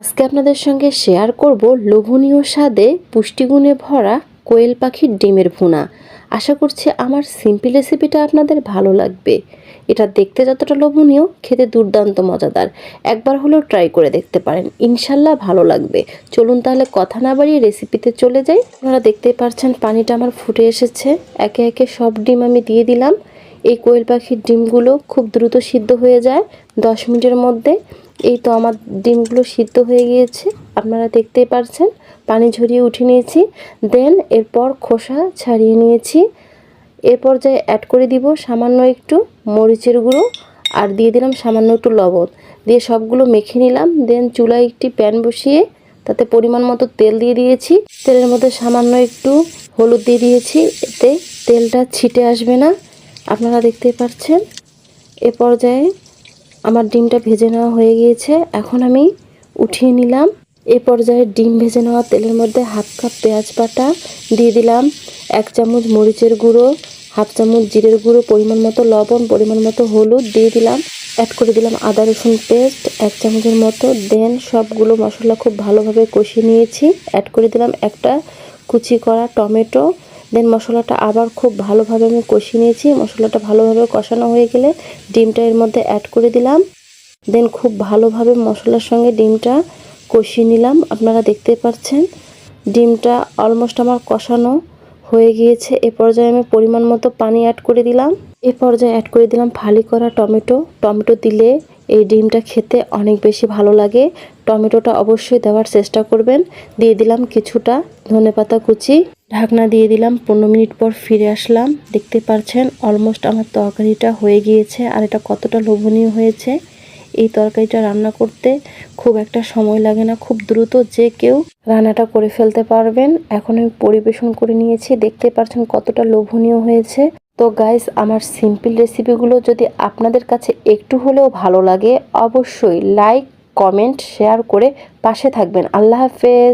আজকে আপনাদের সঙ্গে শেয়ার করব লোভনীয় স্বাদে পুষ্টিগুণে ভরা কোয়েল পাখির ডিমের ভুনা। আশা করছি আমার সিম্পল রেসিপিটা আপনাদের ভালো লাগবে। এটা দেখতে যতটা লোভনীয়, খেতে দুর্দান্ত মজাদার। একবার হলেও ট্রাই করে দেখতে পারেন। ইনশাল্লাহ ভালো লাগবে। চলুন তাহলে কথা না বাড়িয়ে রেসিপিতে চলে যাই। আপনারা দেখতেই পারছেন পানিটা আমার ফুটে এসেছে। একে একে সব ডিম আমি দিয়ে দিলাম। এই কোয়েল পাখির ডিমগুলো খুব দ্রুত সিদ্ধ হয়ে যায় দশ মিনিটের মধ্যে। এই তো আমার ডিমগুলো সিদ্ধ হয়ে গিয়েছে, আপনারা দেখতেই পারছেন, পানি ঝরিয়ে উঠে নিয়েছি। দেন এরপর খোসা ছাড়িয়ে নিয়েছি। এ পর্যায়ে অ্যাড করে দিব সামান্য একটু মরিচের গুঁড়ো আর দিয়ে দিলাম সামান্য একটু লবণ। দিয়ে সবগুলো মেখে নিলাম। দেন চুলায় একটি প্যান বসিয়ে তাতে পরিমাণ মতো তেল দিয়ে দিয়েছি। তেলের মধ্যে সামান্য একটু হলুদ দিয়ে দিয়েছি। এতে তেলটা ছিটে আসবে না। আপনারা দেখতে পাচ্ছেন এ পর্যায়ে আমার ডিমটা ভেজে নেওয়া হয়ে গিয়েছে। এখন আমি উঠিয়ে নিলাম। এ পর্যায়ে ডিম ভেজে নেওয়া তেলের মধ্যে হাফ কাপ পেঁয়াজ বাটা দিয়ে দিলাম, এক চামচ মরিচের গুঁড়ো, হাফ চামচ জিরের গুঁড়ো, পরিমাণ মতো লবণ, পরিমাণ মতো হলুদ দিয়ে দিলাম। অ্যাড করে দিলাম আদা, রসুন পেস্ট, এক চামচের মতো দেন সবগুলো মশলা খুব ভালোভাবে কষিয়ে নিয়েছি। অ্যাড করে দিলাম একটা কুচি করা টমেটো দেন মশলাটা আবার খুব ভালোভাবে আমি কষিয়ে নিয়েছি। মশলাটা ভালোভাবে কষানো হয়ে গেলে ডিমটা এর মধ্যে অ্যাড করে দিলাম। দেন খুব ভালোভাবে মশলার সঙ্গে ডিমটা কষিয়ে নিলাম। আপনারা দেখতে পাচ্ছেন, ডিমটা অলমোস্ট আমার কষানো হয়ে গিয়েছে। এ পর্যায়ে আমি পরিমাণ মতো পানি অ্যাড করে দিলাম। এ পর্যায়ে অ্যাড করে দিলাম ফালি করা টমেটো। টমেটো দিলে এই ডিমটা খেতে অনেক বেশি ভালো লাগে। টমেটোটা অবশ্যই দেওয়ার চেষ্টা করবেন। দিয়ে দিলাম কিছুটা ধনেপাতা কুচি। ঢাকনা দিয়ে দিলাম, পনেরো মিনিট পর ফিরে আসলাম। দেখতে পাচ্ছেন অলমোস্ট আমার তরকারিটা হয়ে গিয়েছে, আর এটা কতটা লোভনীয় হয়েছে। এই তরকারিটা রান্না করতে খুব একটা সময় লাগে না, খুব দ্রুত যে কেউ রান্নাটা করে ফেলতে পারবেন। এখন আমি পরিবেশন করে নিয়েছি, দেখতে পাচ্ছেন কতটা লোভনীয় হয়েছে। তো গাইস আমার সিম্পল রেসিপিগুলো যদি আপনাদের কাছে একটু হলেও ভালো লাগে, অবশ্যই লাইক কমেন্ট শেয়ার করে পাশে থাকবেন। আল্লাহ হাফেজ!